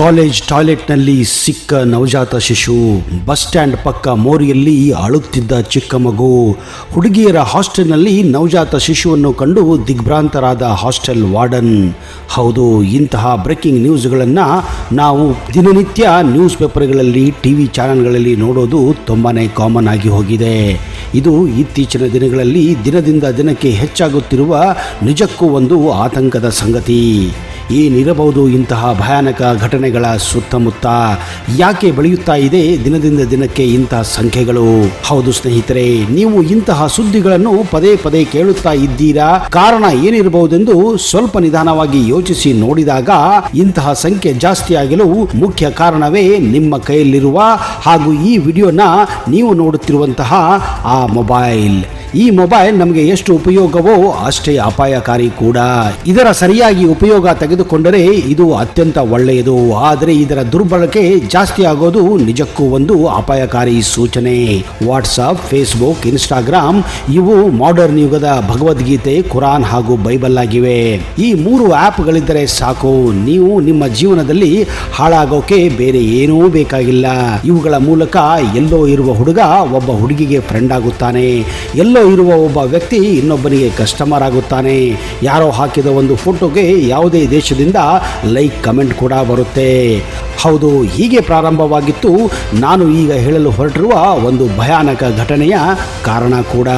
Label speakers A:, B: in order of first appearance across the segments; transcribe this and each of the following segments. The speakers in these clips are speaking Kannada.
A: ಕಾಲೇಜ್ ಟಾಯ್ಲೆಟ್ನಲ್ಲಿ ಸಿಕ್ಕ ನವಜಾತ ಶಿಶು. ಬಸ್ ಸ್ಟ್ಯಾಂಡ್ ಪಕ್ಕ ಮೋರಿಯಲ್ಲಿ ಅಳುತ್ತಿದ್ದ ಚಿಕ್ಕ ಮಗು. ಹುಡುಗಿಯರ ಹಾಸ್ಟೆಲ್ನಲ್ಲಿ ನವಜಾತ ಶಿಶುವನ್ನು ಕಂಡು ದಿಗ್ಭ್ರಾಂತರಾದ ಹಾಸ್ಟೆಲ್ ವಾರ್ಡನ್. ಹೌದು, ಇಂತಹ ಬ್ರೇಕಿಂಗ್ ನ್ಯೂಸ್ಗಳನ್ನು ನಾವು ದಿನನಿತ್ಯ ನ್ಯೂಸ್ ಪೇಪರ್ಗಳಲ್ಲಿ ಟಿ ವಿ ಚಾನೆಲ್ಗಳಲ್ಲಿ ನೋಡೋದು ತುಂಬಾ ಕಾಮನ್ ಆಗಿ ಹೋಗಿದೆ. ಇದು ಇತ್ತೀಚಿನ ದಿನಗಳಲ್ಲಿ ದಿನದಿಂದ ದಿನಕ್ಕೆ ಹೆಚ್ಚಾಗುತ್ತಿರುವ ನಿಜಕ್ಕೂ ಒಂದು ಆತಂಕದ ಸಂಗತಿ. ಏನಿರಬಹುದು ಇಂತಹ ಭಯಾನಕ ಘಟನೆಗಳ ಸುತ್ತಮುತ್ತ? ಯಾಕೆ ಬೆಳೆಯುತ್ತಾ ಇದೆ ದಿನದಿಂದ ದಿನಕ್ಕೆ ಇಂತಹ ಸಂಖ್ಯೆಗಳು? ಹೌದು ಸ್ನೇಹಿತರೆ, ನೀವು ಇಂತಹ ಸುದ್ದಿಗಳನ್ನು ಪದೇ ಪದೇ ಕೇಳುತ್ತಾ ಇದ್ದೀರಾ? ಕಾರಣ ಏನಿರಬಹುದೆಂದು ಸ್ವಲ್ಪ ನಿಧಾನವಾಗಿ ಯೋಚಿಸಿ ನೋಡಿದಾಗ ಇಂತಹ ಸಂಖ್ಯೆ ಜಾಸ್ತಿಯಾಗಲು ಮುಖ್ಯ ಕಾರಣವೇ ನಿಮ್ಮ ಕೈಯಲ್ಲಿರುವ ಹಾಗೂ ಈ ವಿಡಿಯೋನ ನೀವು ನೋಡುತ್ತಿರುವಂತಹ ಆ ಮೊಬೈಲ್. ಈ ಮೊಬೈಲ್ ನಮಗೆ ಎಷ್ಟು ಉಪಯೋಗವೋ ಅಷ್ಟೇ ಅಪಾಯಕಾರಿ ಕೂಡ. ಇದರ ಸರಿಯಾಗಿ ಉಪಯೋಗ ತೆಗೆದುಕೊಂಡರೆ ಇದು ಅತ್ಯಂತ ಒಳ್ಳೆಯದು. ಆದರೆ ಇದರ ದುರ್ಬಳಕೆ ಜಾಸ್ತಿ ಆಗೋದು ನಿಜಕ್ಕೂ ಒಂದು ಅಪಾಯಕಾರಿ ಸೂಚನೆ. ವಾಟ್ಸಪ್ ಫೇಸ್ಬುಕ್ ಇನ್ಸ್ಟಾಗ್ರಾಮ್ ಇವು ಮಾಡರ್ನ್ ಯುಗದ ಭಗವದ್ಗೀತೆ ಕುರಾನ್ ಹಾಗೂ ಬೈಬಲ್ ಆಗಿವೆ. ಈ ಮೂರು ಆ್ಯಪ್ಗಳಿದ್ದರೆ ಸಾಕು. ನೀವು ನಿಮ್ಮ ಜೀವನದಲ್ಲಿ ಹಾಳಾಗೋಕೆ ಬೇರೆ ಏನೂ ಬೇಕಾಗಿಲ್ಲ. ಇವುಗಳ ಮೂಲಕ ಎಲ್ಲೋ ಇರುವ ಹುಡುಗ ಒಬ್ಬ ಹುಡುಗಿಗೆ ಫ್ರೆಂಡ್ ಆಗುತ್ತಾನೆ. ಎಲ್ಲೋ ಇರುವ ಒಬ್ಬ ವ್ಯಕ್ತಿ ಇನ್ನೊಬ್ಬನಿಗೆ ಕಸ್ಟಮರ್ ಆಗುತ್ತಾನೆ ಯಾರೋ ಹಾಕಿದ ಒಂದು ಫೋಟೋಗೆ ಯಾವುದೇ ದೇಶದಿಂದ ಲೈಕ್ ಕಮೆಂಟ್ ಕೂಡ ಬರುತ್ತೆ. ಹೌದು, ಹೀಗೆ ಪ್ರಾರಂಭವಾಗಿತ್ತು. ನಾನು ಈಗ ಹೇಳಲು ಹೊರಟಿರುವ ಒಂದು ಭಯಾನಕ ಘಟನೆಯ ಕಾರಣ ಕೂಡ.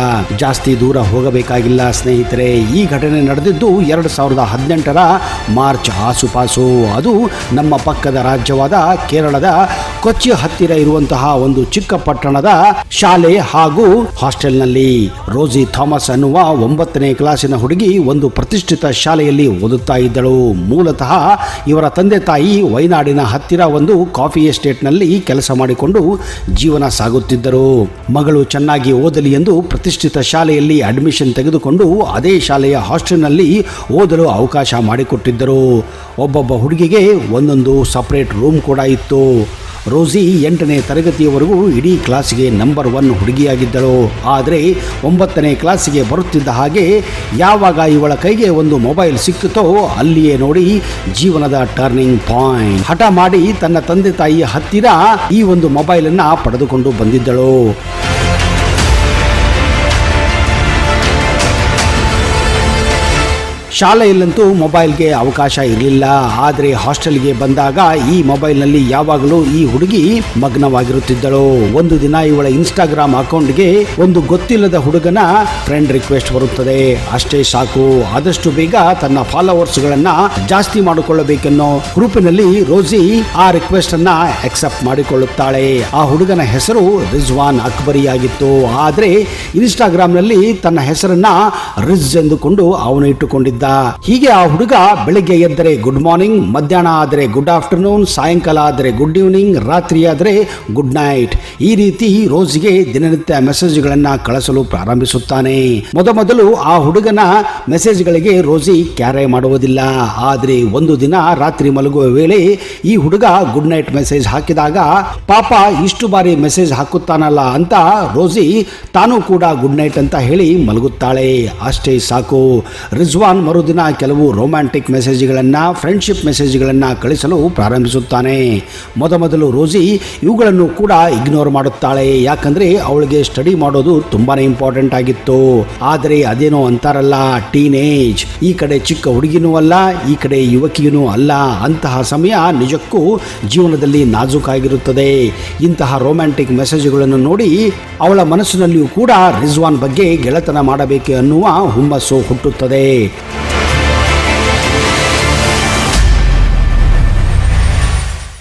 A: ಜಾಸ್ತಿ ದೂರ ಹೋಗಬೇಕಾಗಿಲ್ಲ ಸ್ನೇಹಿತರೆ. ಈ ಘಟನೆ ನಡೆದಿದ್ದು ಎರಡು ಸಾವಿರದ ಹದಿನೆಂಟರ ಮಾರ್ಚ್ ಆಸುಪಾಸು. ಅದು ನಮ್ಮ ಪಕ್ಕದ ರಾಜ್ಯವಾದ ಕೇರಳದ ಕೊಚ್ಚಿ ಹತ್ತಿರ ಇರುವಂತಹ ಒಂದು ಚಿಕ್ಕ ಪಟ್ಟಣದ ಶಾಲೆ ಹಾಗೂ ಹಾಸ್ಟೆಲ್ನಲ್ಲಿ. ರೋಸಿ ಥಾಮಸ್ ಅನ್ನುವ ಒಂಬತ್ತನೇ ಕ್ಲಾಸಿನ ಹುಡುಗಿ ಒಂದು ಪ್ರತಿಷ್ಠಿತ ಶಾಲೆಯಲ್ಲಿ ಓದುತ್ತಾ ಇದ್ದಳು. ಮೂಲತಃ ಇವರ ತಂದೆ ತಾಯಿ ವಯನಾಡಿನ ಹತ್ತಿರ ಒಂದು ಕಾಫಿ ಎಸ್ಟೇಟ್ನಲ್ಲಿ ಕೆಲಸ ಮಾಡಿಕೊಂಡು ಜೀವನ ಸಾಗುತ್ತಿದ್ದರು. ಮಗಳು ಚೆನ್ನಾಗಿ ಓದಲಿ ಎಂದು ಪ್ರತಿಷ್ಠಿತ ಶಾಲೆಯಲ್ಲಿ ಅಡ್ಮಿಷನ್ ತೆಗೆದುಕೊಂಡು ಅದೇ ಶಾಲೆಯ ಹಾಸ್ಟೆಲ್ನಲ್ಲಿ ಓದಲು ಅವಕಾಶ ಮಾಡಿಕೊಟ್ಟಿದ್ದರು. ಒಬ್ಬೊಬ್ಬ ಹುಡುಗಿಗೆ ಒಂದೊಂದು ಸಪ್ರೇಟ್ ರೂಮ್ ಕೂಡ ಇತ್ತು. ರೋಸಿ ಎಂಟನೇ ತರಗತಿಯವರೆಗೂ ಇಡೀ ಕ್ಲಾಸಿಗೆ ನಂಬರ್ ಒನ್ ಹುಡುಗಿಯಾಗಿದ್ದಳು. ಆದರೆ ಒಂಬತ್ತನೇ ಕ್ಲಾಸಿಗೆ ಬರುತ್ತಿದ್ದ ಹಾಗೆ ಯಾವಾಗ ಇವಳ ಕೈಗೆ ಒಂದು ಮೊಬೈಲ್ ಸಿಕ್ಕಿತೋ ಅಲ್ಲಿಯೇ ನೋಡಿ ಜೀವನದ ಟರ್ನಿಂಗ್ ಪಾಯಿಂಟ್ ಹಠ ಮಾಡಿ ತನ್ನ ತಂದೆ ತಾಯಿಯ ಹತ್ತಿರ ಈ ಒಂದು ಮೊಬೈಲನ್ನು ಪಡೆದುಕೊಂಡು ಬಂದಿದ್ದಳು. ಶಾಲೆಯಲ್ಲಂತೂ ಮೊಬೈಲ್ಗೆ ಅವಕಾಶ ಇರಲಿಲ್ಲ. ಆದರೆ ಹಾಸ್ಟೆಲ್ಗೆ ಬಂದಾಗ ಈ ಮೊಬೈಲ್ನಲ್ಲಿ ಯಾವಾಗಲೂ ಈ ಹುಡುಗಿ ಮಗ್ನವಾಗಿರುತ್ತಿದ್ದಳು. ಒಂದು ದಿನ ಇವಳ ಇನ್ಸ್ಟಾಗ್ರಾಮ್ ಅಕೌಂಟ್ಗೆ ಒಂದು ಗೊತ್ತಿಲ್ಲದ ಹುಡುಗನ ಫ್ರೆಂಡ್ ರಿಕ್ವೆಸ್ಟ್ ಬರುತ್ತದೆ. ಅಷ್ಟೇ ಸಾಕು. ಆದಷ್ಟು ಬೇಗ ತನ್ನ ಫಾಲೋವರ್ಸ್ಗಳನ್ನ ಜಾಸ್ತಿ ಮಾಡಿಕೊಳ್ಳಬೇಕೆನ್ನೋ ಗ್ರೂಪಿನಲ್ಲಿ ರೋಸಿ ಆ ರಿಕ್ವೆಸ್ಟ್ ಅನ್ನ ಅಕ್ಸೆಪ್ಟ್ ಮಾಡಿಕೊಳ್ಳುತ್ತಾಳೆ. ಆ ಹುಡುಗನ ಹೆಸರು ರಿಜ್ವಾನ್ ಅಕ್ಬರಿ ಆಗಿತ್ತು ಆದರೆ ಇನ್ಸ್ಟಾಗ್ರಾಮ್ನಲ್ಲಿ ತನ್ನ ಹೆಸರನ್ನ ರಿಜ್ ಎಂದುಕೊಂಡು ಅವನು ಇಟ್ಟುಕೊಂಡಿದ್ದ ಹೀಗೆ ಆ ಹುಡುಗ ಬೆಳಿಗ್ಗೆ ಎದ್ದರೆ ಗುಡ್ ಮಾರ್ನಿಂಗ್ ಮಧ್ಯಾಹ್ನ ಆದರೆ ಗುಡ್ ಆಫ್ಟರ್ನೂನ್ ಸಾಯಂಕಾಲ ಆದರೆ ಗುಡ್ ಈವ್ನಿಂಗ್ ರಾತ್ರಿ ಆದರೆ ಗುಡ್ ನೈಟ್ ಈ ರೀತಿ ರೋಜ್ಗೆ ದಿನನಿತ್ಯ ಮೆಸೇಜ್ಗಳನ್ನ ಕಳಿಸಲು ಪ್ರಾರಂಭಿಸುತ್ತಾನೆ. ಮೊದಮೊದಲು ಆ ಹುಡುಗನ ಮೆಸೇಜ್ಗಳಿಗೆ ರೋಜಿ ಕ್ಯಾರೆ ಮಾಡುವುದಿಲ್ಲ. ಆದರೆ ಒಂದು ದಿನ ರಾತ್ರಿ ಮಲಗುವ ವೇಳೆ ಈ ಹುಡುಗ ಗುಡ್ ನೈಟ್ ಮೆಸೇಜ್ ಹಾಕಿದಾಗ, ಪಾಪ, ಇಷ್ಟು ಬಾರಿ ಮೆಸೇಜ್ ಹಾಕುತ್ತಾನಲ್ಲ ಅಂತ ರೋಜಿ ತಾನು ಕೂಡ ಗುಡ್ ನೈಟ್ ಅಂತ ಹೇಳಿ ಮಲಗುತ್ತಾಳೆ. ಅಷ್ಟೇ ಸಾಕು. ರಿಜ್ವಾನ್ ಮರುದಿನ ಕೆಲವು ರೊಮ್ಯಾಂಟಿಕ್ ಮೆಸೇಜ್ಗಳನ್ನು ಫ್ರೆಂಡ್ಶಿಪ್ ಮೆಸೇಜ್ಗಳನ್ನು ಕಳಿಸಲು ಪ್ರಾರಂಭಿಸುತ್ತಾನೆ. ಮೊದಮೊದಲು ರೋಸಿ ಇವುಗಳನ್ನು ಕೂಡ ಇಗ್ನೋರ್ ಮಾಡುತ್ತಾಳೆ. ಯಾಕಂದರೆ ಅವಳಿಗೆ ಸ್ಟಡಿ ಮಾಡೋದು ತುಂಬಾನೇ ಇಂಪಾರ್ಟೆಂಟ್ ಆಗಿತ್ತು. ಆದರೆ ಅದೇನೋ ಅಂತಾರಲ್ಲ ಟೀನೇಜ್ ಈ ಕಡೆ ಚಿಕ್ಕ ಹುಡುಗಿನೂ ಅಲ್ಲ, ಈ ಕಡೆ ಯುವಕಿಯೂ ಅಲ್ಲ. ಅಂತಹ ಸಮಯ ನಿಜಕ್ಕೂ ಜೀವನದಲ್ಲಿ ನಾಜೂಕಾಗಿರುತ್ತದೆ. ಇಂತಹ ರೊಮ್ಯಾಂಟಿಕ್ ಮೆಸೇಜ್ಗಳನ್ನು ನೋಡಿ ಅವಳ ಮನಸ್ಸಿನಲ್ಲಿಯೂ ಕೂಡ ರಿಜ್ವಾನ್ ಬಗ್ಗೆ ಗೆಳೆತನ ಮಾಡಬೇಕು ಅನ್ನುವ ಹುಮ್ಮಸ್ಸು ಹುಟ್ಟುತ್ತದೆ.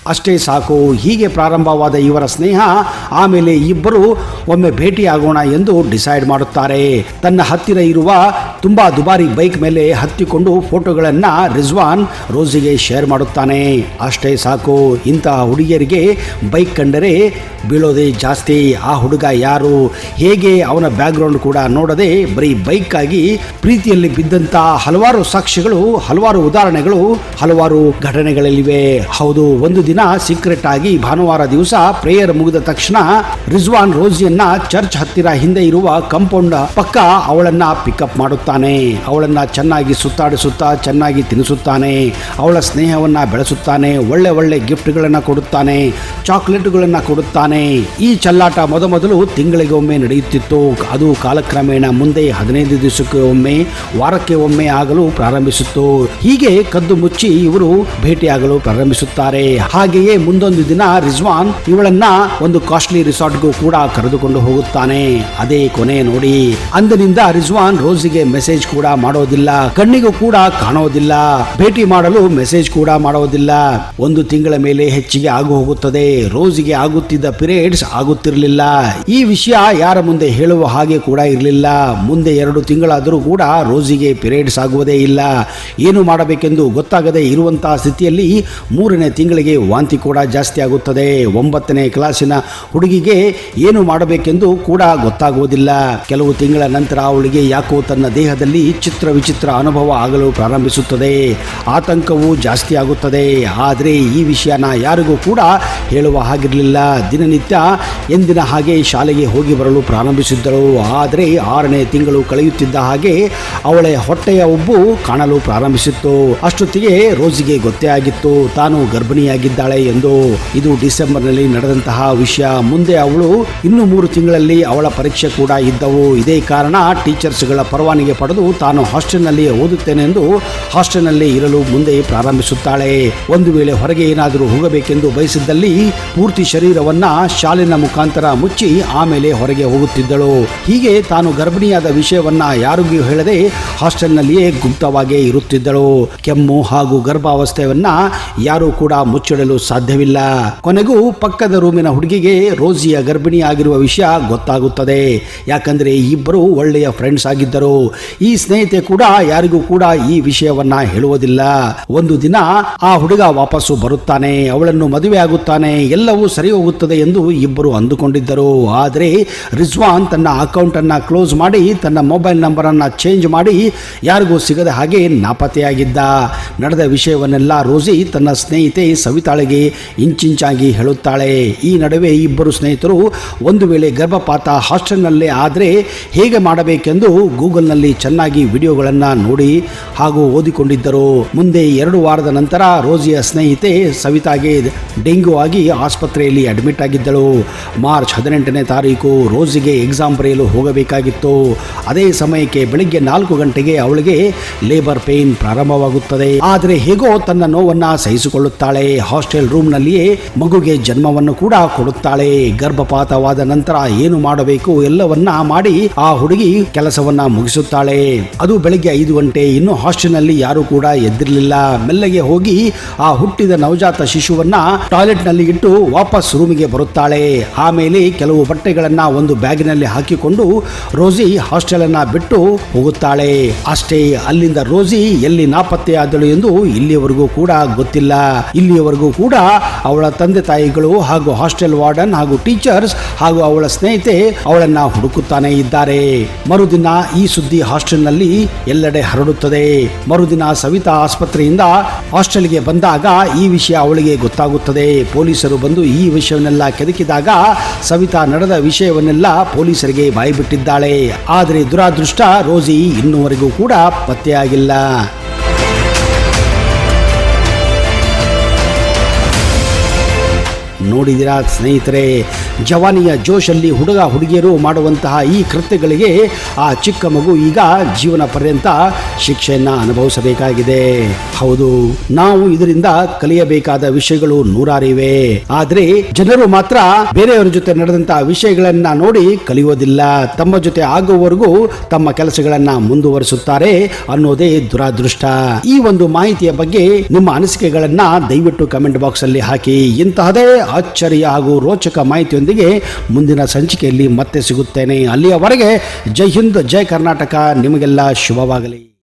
A: ಅಷ್ಟೇ ಸಾಕು. ಹೀಗೆ ಪ್ರಾರಂಭವಾದ ಇವರ ಸ್ನೇಹ, ಆಮೇಲೆ ಇಬ್ಬರು ಒಮ್ಮೆ ಭೇಟಿಯಾಗೋಣ ಎಂದು ಡಿಸೈಡ್ ಮಾಡುತ್ತಾರೆ. ತನ್ನ ಹತ್ತಿರ ಇರುವ ತುಂಬಾ ದುಬಾರಿ ಬೈಕ್ ಮೇಲೆ ಹತ್ತಿಕೊಂಡು ಫೋಟೋಗಳನ್ನು ರಿಜ್ವಾನ್ ರೋಜಿಗೆ ಶೇರ್ ಮಾಡುತ್ತಾನೆ. ಅಷ್ಟೇ ಸಾಕು, ಇಂತಹ ಹುಡುಗಿಯರಿಗೆ ಬೈಕ್ ಕಂಡರೆ ಬೀಳೋದೇ ಜಾಸ್ತಿ. ಆ ಹುಡುಗ ಯಾರು? ಹೇಗೆ ಅವನ ಬ್ಯಾಕ್ಗ್ರೌಂಡ್ ಕೂಡ ನೋಡದೆ ಬರೀ ಬೈಕ್ ಆಗಿ ಪ್ರೀತಿಯಲ್ಲಿ ಬಿದ್ದಂತ ಹಲವಾರು ಸಾಕ್ಷಿಗಳು ಹಲವಾರು ಉದಾಹರಣೆಗಳು, ಹಲವಾರು ಘಟನೆಗಳಲ್ಲಿವೆ. ಹೌದು, ಒಂದು ದಿನ ಸೀಕ್ರೆಟ್ ಆಗಿ ಭಾನುವಾರ ದಿವಸ ಪ್ರೇಯರ್ ಮುಗಿದ ತಕ್ಷಣ ರಿಜ್ವಾನ್ ರೋಜಿಯನ್ನ ಚರ್ಚ್ ಹತ್ತಿರ ಹಿಂದೆ ಇರುವ ಕಂಪೌಂಡ್ ಪಕ್ಕ ಅವಳನ್ನ ಪಿಕಪ್ ಮಾಡುತ್ತಾನೆ. ಮಾಡುತ್ತಾನೆ ಅವಳನ್ನ ಚೆನ್ನಾಗಿ ಸುತ್ತಾಡಿಸುತ್ತಾ ಚೆನ್ನಾಗಿ ತಿನ್ನಿಸುತ್ತಾನೆ. ಅವಳ ಸ್ನೇಹವನ್ನು ಬೆಳೆಸುತ್ತಾನೆ. ಒಳ್ಳೆ ಒಳ್ಳೆ ಗಿಫ್ಟ್ಗಳನ್ನು ಕೊಡುತ್ತಾನೆ. ಚಾಕ್ಲೇಟ್ಗಳನ್ನು ಕೊಡುತ್ತಾನೆ. ಈ ಚಲ್ಲಾಟ ಮೊದಮೊದಲು ತಿಂಗಳಿಗೆ ಒಮ್ಮೆ ನಡೆಯುತ್ತಿತ್ತು. ಅದು ಕಾಲಕ್ರಮೇಣ ಮುಂದೆ ಹದಿನೈದು ದಿವಸಕ್ಕೆ ಒಮ್ಮೆ, ವಾರಕ್ಕೆ ಒಮ್ಮೆ ಆಗಲು ಪ್ರಾರಂಭಿಸಿತ್ತು. ಹೀಗೆ ಕದ್ದು ಮುಚ್ಚಿ ಇವರು ಭೇಟಿಯಾಗಲು ಪ್ರಾರಂಭಿಸುತ್ತಾರೆ. ಹಾಗೆಯೇ ಮುಂದೊಂದು ದಿನ ರಿಜ್ವಾನ್ ಇವಳನ್ನ ಒಂದು ಕಾಸ್ಟ್ಲಿ ರಿಸಾರ್ಟ್ಗೂ ಕೂಡ ಕರೆದುಕೊಂಡು ಹೋಗುತ್ತಾನೆ. ಅದೇ ಕೊನೆ ನೋಡಿ. ಅಂದಿನಿಂದ ರಿಜ್ವಾನ್ ರೋಸಿಗೆ ಮೆಸೇಜ್ ಕೂಡ ಮಾಡೋದಿಲ್ಲ, ಕಣ್ಣಿಗೂ ಕೂಡ ಕಾಣೋದಿಲ್ಲ, ಭೇಟಿ ಮಾಡಲು ಮೆಸೇಜ್ ಕೂಡ ಮಾಡೋದಿಲ್ಲ. ಒಂದು ತಿಂಗಳ ಮೇಲೆ ಹೆಚ್ಚಿಗೆ ಆಗು ಹೋಗುತ್ತದೆ ರೋಜಿಗೆ ಆಗುತ್ತಿದ್ದ ಪಿರಿಯಡ್ಸ್ ಆಗುತ್ತಿರಲಿಲ್ಲ. ಈ ವಿಷಯ ಯಾರ ಮುಂದೆ ಹೇಳುವ ಹಾಗೆ ಕೂಡ ಇರಲಿಲ್ಲ. ಮುಂದೆ ಎರಡು ತಿಂಗಳಾದರೂ ಕೂಡ ರೋಜಿಗೆ ಪಿರಿಯಡ್ಸ್ ಆಗುವುದೇ ಇಲ್ಲ. ಏನು ಮಾಡಬೇಕೆಂದು ಗೊತ್ತಾಗದೆ ಇರುವಂತಹ ಸ್ಥಿತಿಯಲ್ಲಿ ಮೂರನೇ ತಿಂಗಳಿಗೆ ವಾಂತಿ ಕೂಡ ಜಾಸ್ತಿ ಆಗುತ್ತದೆ. ಒಂಬತ್ತನೇ ಕ್ಲಾಸಿನ ಹುಡುಗಿಗೆ ಏನು ಮಾಡಬೇಕೆಂದು ಕೂಡ ಗೊತ್ತಾಗುವುದಿಲ್ಲ. ಕೆಲವು ತಿಂಗಳ ನಂತರ ಅವಳಿಗೆ ಯಾಕೋ ತನ್ನ ದೇಹದಲ್ಲಿ ಚಿತ್ರ ವಿಚಿತ್ರ ಅನುಭವ ಆಗಲು ಪ್ರಾರಂಭಿಸುತ್ತದೆ. ಆತಂಕವು ಜಾಸ್ತಿ ಆಗುತ್ತದೆ. ಆದರೆ ಈ ವಿಷಯನ ಯಾರಿಗೂ ಕೂಡ ಹೇಳುವ ಹಾಗಿರಲಿಲ್ಲ. ದಿನನಿತ್ಯ ಎಂದಿನ ಹಾಗೆ ಶಾಲೆಗೆ ಹೋಗಿ ಬರಲು ಪ್ರಾರಂಭಿಸಿದ್ದಳು ಆದರೆ ಆರನೇ ತಿಂಗಳು ಕಳೆಯುತ್ತಿದ್ದ ಹಾಗೆ ಅವಳ ಹೊಟ್ಟೆಯ ಉಬ್ಬು ಕಾಣಲು ಪ್ರಾರಂಭಿಸಿತ್ತು. ಅಷ್ಟೊತ್ತಿಗೆ ರೋಜಿಗೆ ಗೊತ್ತೇ ಆಗಿತ್ತು. ತಾನು ಗರ್ಭಿಣಿಯಾಗಿದ್ದಾಳೆ ಎಂದು ಇದು ಡಿಸೆಂಬರ್ನಲ್ಲಿ ನಡೆದಂತಹ ವಿಷಯ. ಮುಂದೆ ಅವಳು ಇನ್ನು ಮೂರು ತಿಂಗಳಲ್ಲಿ ಅವಳ ಪರೀಕ್ಷೆ ಕೂಡ ಇದ್ದವು. ಇದೇ ಕಾರಣ ಟೀಚರ್ಸ್ಗಳ ಪರವಾನಗಿ ಪಡೆದು ತಾನು ಹಾಸ್ಟೆಲ್ನಲ್ಲಿ ಓದುತ್ತೇನೆಂದು ಹಾಸ್ಟೆಲ್ನಲ್ಲಿ ಇರಲು ಮುಂದೆ ಪ್ರಾರಂಭಿಸುತ್ತಾಳೆ. ಒಂದು ವೇಳೆ ಹೊರಗೆ ಏನಾದರೂ ಹೋಗಬೇಕೆಂದು ಬಯಸಿದ್ದಲ್ಲಿ ಪೂರ್ತಿ ಶರೀರವನ್ನ ಶಾಲಿನ ಮುಖಾಂತರ ಮುಚ್ಚಿ ಆಮೇಲೆ ಹೊರಗೆ ಹೋಗುತ್ತಿದ್ದಳು. ಹೀಗೆ ತಾನು ಗರ್ಭಿಣಿಯಾದ ವಿಷಯವನ್ನ ಯಾರಿಗೂ ಹೇಳದೆ ಹಾಸ್ಟೆಲ್ನಲ್ಲಿಯೇ ಗುಪ್ತವಾಗಿ ಇರುತ್ತಿದ್ದಳು. ಕೆಮ್ಮು ಹಾಗೂ ಗರ್ಭಾವಸ್ಥೆಯನ್ನ ಯಾರೂ ಕೂಡ ಮುಚ್ಚಿಡಲು ಸಾಧ್ಯವಿಲ್ಲ. ಕೊನೆಗೂ ಪಕ್ಕದ ರೂಮಿನ ಹುಡುಗಿಗೆ ರೋಸಿಯ ಗರ್ಭಿಣಿ ಆಗಿರುವ ವಿಷಯ ಗೊತ್ತಾಗುತ್ತದೆ. ಯಾಕಂದ್ರೆ ಇಬ್ಬರು ಒಳ್ಳೆಯ ಫ್ರೆಂಡ್ಸ್ ಆಗಿದ್ದರು. ಈ ಸ್ನೇಹಿತೆ ಕೂಡ ಯಾರಿಗೂ ಕೂಡ ಈ ವಿಷಯವನ್ನ ಹೇಳುವುದಿಲ್ಲ. ಒಂದು ದಿನ ಆ ಹುಡುಗ ವಾಪಸ್ಸು ಬರುತ್ತಾನೆ, ಅವಳನ್ನು ಮದುವೆ ಆಗುತ್ತಾನೆ, ಎಲ್ಲವೂ ಸರಿ ಹೋಗುತ್ತದೆ ಎಂದು ಇಬ್ಬರು ಅಂದುಕೊಂಡಿದ್ದರು. ಆದರೆ ರಿಜ್ವಾನ್ ತನ್ನ ಅಕೌಂಟ್ ಅನ್ನ ಕ್ಲೋಸ್ ಮಾಡಿ, ತನ್ನ ಮೊಬೈಲ್ ನಂಬರ್ ಅನ್ನ ಚೇಂಜ್ ಮಾಡಿ, ಯಾರಿಗೂ ಸಿಗದ ಹಾಗೆ ನಾಪತ್ತೆಯಾಗಿದ್ದ. ನಡೆದ ವಿಷಯವನ್ನೆಲ್ಲ ರೋಸಿ ತನ್ನ ಸ್ನೇಹಿತೆ ಸವಿತಾಳಿಗೆ ಇಂಚಿಂಚಾಗಿ ಹೇಳುತ್ತಾಳೆ. ಈ ನಡುವೆ ಇಬ್ಬರು ಸ್ನೇಹಿತರು ಒಂದು ವೇಳೆ ಗರ್ಭಪಾತ ಹಾಸ್ಟೆಲ್ನಲ್ಲೇ ಆದರೆ ಹೇಗೆ ಮಾಡಬೇಕೆಂದು ಗೂಗಲ್ನಲ್ಲಿ ಚೆನ್ನಾಗಿ ವಿಡಿಯೋಗಳನ್ನು ನೋಡಿ ಹಾಗೂ ಓದಿಕೊಂಡಿದ್ದರು. ಮುಂದೆ ಎರಡು ವಾರದ ನಂತರ ರೋಜಿಯ ಸ್ನೇಹಿತೆ ಸವಿತಾಗೆ ಡೆಂಗ್ಯೂ ಆಗಿ ಆಸ್ಪತ್ರೆಯಲ್ಲಿ ಅಡ್ಮಿಟ್ ಆಗಿದ್ದಳು. ಮಾರ್ಚ್ ಹದಿನೆಂಟನೇ ತಾರೀಕು ರೋಜಿಗೆ ಎಕ್ಸಾಮ್ ಬರೆಯಲು ಹೋಗಬೇಕಾಗಿತ್ತು. ಅದೇ ಸಮಯಕ್ಕೆ ಬೆಳಿಗ್ಗೆ ನಾಲ್ಕು ಗಂಟೆಗೆ ಅವಳಿಗೆ ಲೇಬರ್ ಪೇನ್ ಪ್ರಾರಂಭವಾಗುತ್ತದೆ. ಆದರೆ ಹೇಗೋ ತನ್ನ ನೋವನ್ನು ಸಹಿಸಿಕೊಳ್ಳುತ್ತಾಳೆ. ಹಾಸ್ಟೆಲ್ ರೂಮ್ನಲ್ಲಿಯೇ ಮಗುಗೆ ಜನ್ಮವನ್ನು ಕೂಡ ಕೊಡುತ್ತಾಳೆ. ಗರ್ಭಪಾತವಾದ ನಂತರ ಏನು ಮಾಡಬೇಕು ಎಲ್ಲವನ್ನ ಮಾಡಿ ಆ ಹುಡುಗಿ ಕೆಲಸವನ್ನ ಮುಗಿಸುತ್ತಾಳೆ. ಅದು ಬೆಳಗ್ಗೆ ಐದು ಗಂಟೆ. ಇನ್ನು ಹಾಸ್ಟೆಲ್ನಲ್ಲಿ ಯಾರು ಕೂಡ ಎದ್ದಿರಲಿಲ್ಲ. ಮೆಲ್ಲಗೆ ಹೋಗಿ ಆ ಹುಟ್ಟಿದ ನವಜಾತ ಶಿಶುವನ್ನ ಟಾಯ್ಲೆಟ್ನಲ್ಲಿ ಇಟ್ಟು ವಾಪಸ್ ರೂಮಿಗೆ ಬರುತ್ತಾಳೆ. ಆಮೇಲೆ ಕೆಲವು ಬಟ್ಟೆಗಳನ್ನ ಒಂದು ಬ್ಯಾಗಿನಲ್ಲಿ ಹಾಕಿಕೊಂಡು ರೋಸಿ ಹಾಸ್ಟೆಲ್ ಅನ್ನ ಬಿಟ್ಟು ಹೋಗುತ್ತಾಳೆ. ಅಷ್ಟೇ ಅಲ್ಲಿಂದ ರೋಸಿ ಎಲ್ಲಿ ನಾಪತ್ತೆಯಾದಳು ಎಂದು ಇಲ್ಲಿಯವರೆಗೂ ಕೂಡ ಗೊತ್ತಿಲ್ಲ. ಇಲ್ಲಿಯವರೆಗೂ ಕೂಡ ಅವಳ ತಂದೆ ತಾಯಿಗಳು ಹಾಗೂ ಹಾಸ್ಟೆಲ್ ವಾರ್ಡನ್ ಹಾಗೂ ಟೀಚರ್ಸ್ ಹಾಗೂ ಅವಳ ಸ್ನೇಹಿತೆ ಅವಳನ್ನ ಹುಡುಕುತ್ತಾನೆ ಇದ್ದಾರೆ. ಮರುದಿನ ಈ ಸುದ್ದಿ ಹಾಸ್ಟೆಲ್ನಲ್ಲಿ ಎಲ್ಲೆಡೆ ಹರಡುತ್ತದೆ. ಮರುದಿನ ಸವಿತಾ ಆಸ್ಪತ್ರೆಯಿಂದ ಹಾಸ್ಟೆಲ್ಗೆ ಬಂದಾಗ ಈ ವಿಷಯ ಅವಳಿಗೆ ಗೊತ್ತಾಗುತ್ತದೆ. ಪೊಲೀಸರು ಬಂದು ಈ ವಿಷಯವನ್ನೆಲ್ಲ ಕೆದಕಿದಾಗ ಸವಿತಾ ನಡೆದ ವಿಷಯವನ್ನೆಲ್ಲ ಪೊಲೀಸರಿಗೆ ಬಾಯಿಬಿಟ್ಟಿದ್ದಾಳೆ. ಆದರೆ ದುರಾದೃಷ್ಟ ರೋಜಿ ಇನ್ನುವರೆಗೂ ಕೂಡ ಪತ್ತೆಯಾಗಿಲ್ಲ. ನೋಡಿದಿರಾ ಸ್ನೇಹಿತರೆ ಜವಾನಿಯ ಜೋಶಲ್ಲಿ ಹುಡುಗ ಹುಡುಗಿಯರು ಮಾಡುವಂತಹ ಈ ಕೃತ್ಯಗಳಿಗೆ ಆ ಚಿಕ್ಕ ಮಗು ಈಗ ಜೀವನ ಪರ್ಯಂತ ಶಿಕ್ಷೆಯನ್ನು ಅನುಭವಿಸಬೇಕಾಗಿದೆ. ಹೌದು, ನಾವು ಇದರಿಂದ ಕಲಿಯಬೇಕಾದ ವಿಷಯಗಳು ನೂರಾರಿವೆ. ಆದರೆ ಜನರು ಮಾತ್ರ ಬೇರೆಯವರ ಜೊತೆ ನಡೆದಂತಹ ವಿಷಯಗಳನ್ನ ನೋಡಿ ಕಲಿಯೋದಿಲ್ಲ. ತಮ್ಮ ಜೊತೆ ಆಗುವವರೆಗೂ ತಮ್ಮ ಕೆಲಸಗಳನ್ನ ಮುಂದುವರಿಸುತ್ತಾರೆ ಅನ್ನೋದೇ ದುರಾದೃಷ್ಟ. ಈ ಒಂದು ಮಾಹಿತಿಯ ಬಗ್ಗೆ ನಿಮ್ಮ ಅನಿಸಿಕೆಗಳನ್ನ ದಯವಿಟ್ಟು ಕಮೆಂಟ್ ಬಾಕ್ಸ್ ಅಲ್ಲಿ ಹಾಕಿ. ಇಂತಹದೇ ಅಚ್ಚರಿಯ ಹಾಗೂ ರೋಚಕ ಮಾಹಿತಿಯೊಂದಿಗೆ ಮುಂದಿನ ಸಂಚಿಕೆಯಲ್ಲಿ ಮತ್ತೆ ಸಿಗುತ್ತೇನೆ. ಅಲ್ಲಿಯವರೆಗೆ ಜೈ ಹಿಂದ್ ಜೈ ಕರ್ನಾಟಕ. ನಿಮಗೆಲ್ಲ ಶುಭವಾಗಲಿ.